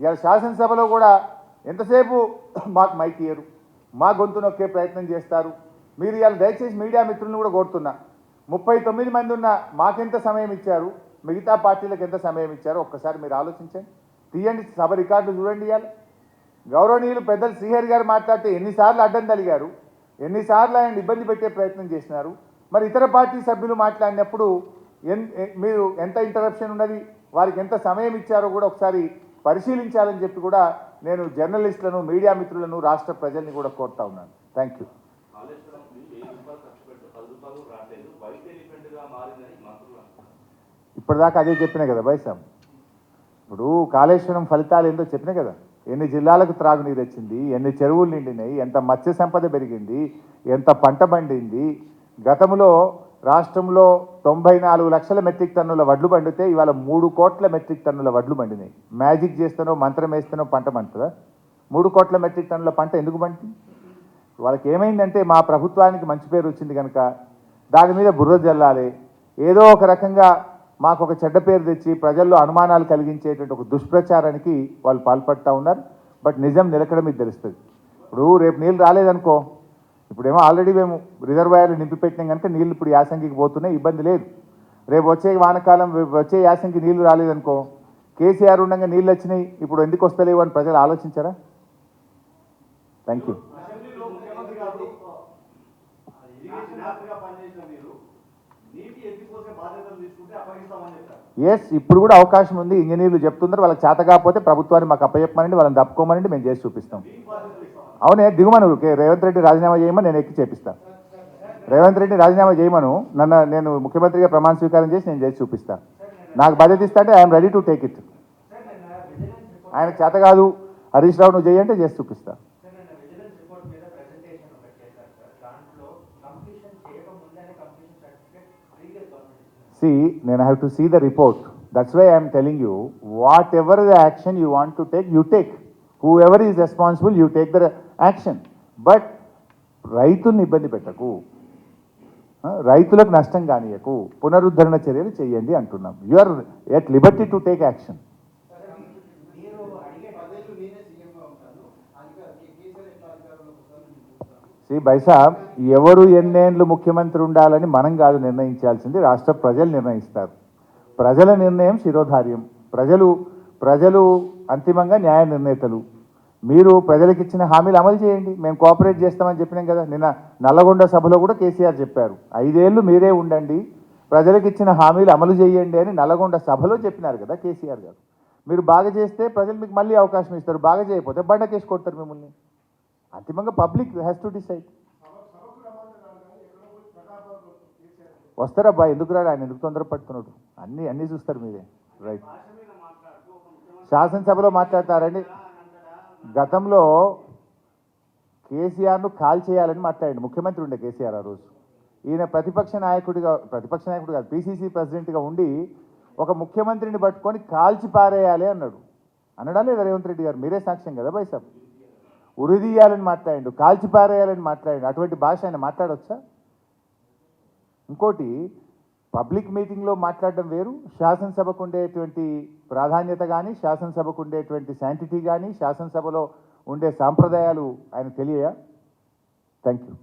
ఇవాళ శాసనసభలో కూడా ఎంతసేపు మాకు మైక్ ఇయ్యరు మా గొంతు నొక్కే ప్రయత్నం చేస్తారు. మీరు ఇవాళ దయచేసి మీడియా మిత్రులను కూడా కోరుతున్నా. ముప్పై తొమ్మిది మంది ఉన్న మాకెంత సమయం ఇచ్చారు మిగతా పార్టీలకు ఎంత సమయం ఇచ్చారో ఒక్కసారి మీరు ఆలోచించండి. తీయండి సభ రికార్డులు చూడండి ఇవాళ. గౌరవనీయులు పెద్దలు శ్రీహరి గారు మాట్లాడితే ఎన్నిసార్లు అడ్డం తలిగారు ఎన్నిసార్లు ఆయన ఇబ్బంది పెట్టే ప్రయత్నం చేసినారు. మరి ఇతర పార్టీ సభ్యులు మాట్లాడినప్పుడు ఎన్ మీరు ఎంత ఇంటరప్షన్ ఉన్నది వారికి ఎంత సమయం ఇచ్చారో కూడా ఒకసారి పరిశీలించాలని చెప్పి కూడా నేను జర్నలిస్టులను మీడియా మిత్రులను రాష్ట్ర ప్రజల్ని కూడా కోరుతా ఉన్నాను. థ్యాంక్ యూ ఇప్పటిదాకా అదే చెప్పినా కదా వైశాం ఇప్పుడు కాళేశ్వరం ఫలితాలు ఏందో చెప్పినా కదా? ఎన్ని జిల్లాలకు త్రాగునీరు వచ్చింది ఎన్ని చెరువులు నిండినాయి ఎంత మత్స్య సంపద పెరిగింది ఎంత పంట పండింది. గతంలో రాష్ట్రంలో తొంభై నాలుగు లక్షల మెట్రిక్ టన్నుల వడ్లు పండితే ఇవాళ మూడు కోట్ల మెట్రిక్ టన్నుల వడ్లు పండినాయి. మ్యాజిక్ చేస్తేనో మంత్రం వేస్తేనో పంట పండుతుందా? మూడు కోట్ల మెట్రిక్ టన్నుల పంట ఎందుకు పండింది? వాళ్ళకి ఏమైందంటే మా ప్రభుత్వానికి మంచి పేరు వచ్చింది కనుక దాని మీద బుర్ర జల్లాలి. ఏదో ఒక రకంగా మాకు ఒక చెడ్డ పేరు తెచ్చి ప్రజల్లో అనుమానాలు కలిగించేటువంటి ఒక దుష్ప్రచారానికి వాళ్ళు పాల్పడుతూ ఉన్నారు. బట్ నిజం నిలకడ మీకు తెలుస్తుంది. ఇప్పుడు రేపు నీళ్ళు రాలేదనుకో ఇప్పుడేమో ఆల్రెడీ మేము రిజర్వాయర్లు నింపి పెట్టినాం కనుక నీళ్ళు ఇప్పుడు యాసంగికి పోతున్నాయి ఇబ్బంది లేదు. రేపు వచ్చే వానకాలం రేపు వచ్చే యాసంగి నీళ్ళు రాలేదనుకో కేసీఆర్ ఉండగా నీళ్ళు వచ్చినాయి ఇప్పుడు ఎందుకు వస్తలేవు అని ప్రజలు ఆలోచించారా? థ్యాంక్ యూ ఎస్ ఇప్పుడు కూడా అవకాశం ఉంది. ఇంజనీర్లు చెప్తున్నారు వాళ్ళకి చేత కాకపోతే ప్రభుత్వాన్ని మాకు అప్పచెప్పమనండి వాళ్ళని తప్పుకోమనండి మేము చేసి చూపిస్తాం. అవునే దిగుమను. రేవంత్ రెడ్డి రాజీనామా చేయమని నేను ఎక్కి చేపిస్తాను రేవంత్ రెడ్డి రాజీనామా చేయమను. నన్ను నేను ముఖ్యమంత్రిగా ప్రమాణ స్వీకారం చేసి నేను చేసి చూపిస్తాను నాకు బాధ్యత ఇస్తా అంటే I'm ready to take it. ఆయన చేత కాదు. హరీష్ రావు నువ్వు చేయంటే చేసి చూపిస్తా. సి నేను have to see the report that's why I'm telling you whatever the action you want to take you take see the report. Responsible you take am action but రైతుల్ని ఇబ్బంది పెట్టకు. రైతులకు నష్టం కానియకు. పునరుద్ధరణ చర్యలు చేయండి అంటున్నాం. You are at liberty to take action Shri C బైసాబ్ ఎవరు ఎన్నేళ్ళు ముఖ్యమంత్రి ఉండాలని మనం కాదు నిర్ణయించాల్సింది రాష్ట్ర ప్రజలు నిర్ణయిస్తారు. ప్రజల నిర్ణయం శిరోధార్యం. ప్రజలు ప్రజలు అంతిమంగా న్యాయ నిర్ణేతలు. మీరు ప్రజలకు ఇచ్చిన హామీలు అమలు చేయండి. మేము కోఆపరేట్ చేస్తామని చెప్పినాం కదా. నిన్న నల్లగొండ సభలో కూడా కేసీఆర్ చెప్పారు. ఐదేళ్ళు మీరే ఉండండి. ప్రజలకు ఇచ్చిన హామీలు అమలు చేయండి అని నల్లగొండ సభలో చెప్పినారు కదా కేసీఆర్ గారు. మీరు బాగా చేస్తే ప్రజలు మీకు మళ్ళీ అవకాశం ఇస్తారు. బాగా చేయకపోతే బండకేసి కొడతారు మిమ్మల్ని. అంతిమంగా పబ్లిక్ హ్యాస్ టు డిసైడ్ వస్తారబ్బా ఎందుకు రాడు? ఆయన ఎందుకు తొందరపడుతున్నాడు అన్ని అన్ని చూస్తారు మీరే. రైట్ శాసనసభలో మాట్లాడతారండి. గతంలో కేసీఆర్ను కాల్ చేయాలని మాట్లాడండి. ముఖ్యమంత్రి ఉండే కేసీఆర్ ఆ రోజు. ఈయన ప్రతిపక్ష నాయకుడిగా ప్రతిపక్ష నాయకుడు కాదు పీసీసీ ప్రెసిడెంట్గా ఉండి ఒక ముఖ్యమంత్రిని పట్టుకొని కాల్చి పారేయాలి అన్నాడు. అనడా లేదా రేవంత్ రెడ్డి గారు? మీరే సాక్ష్యం కదా బైసాబ్. ఉరిదీయాలని మాట్లాడండు కాల్చి పారేయాలని మాట్లాడండి. అటువంటి భాష ఆయన మాట్లాడవచ్చా ఇంకోటి పబ్లిక్ మీటింగ్లో మాట్లాడడం వేరు. శాసనసభకు ఉండేటువంటి ప్రాధాన్యత కానీ శాసనసభకు ఉండేటువంటి శాంటిటీ కానీ శాసనసభలో ఉండే సాంప్రదాయాలు ఆయన తెలియయా? Thank you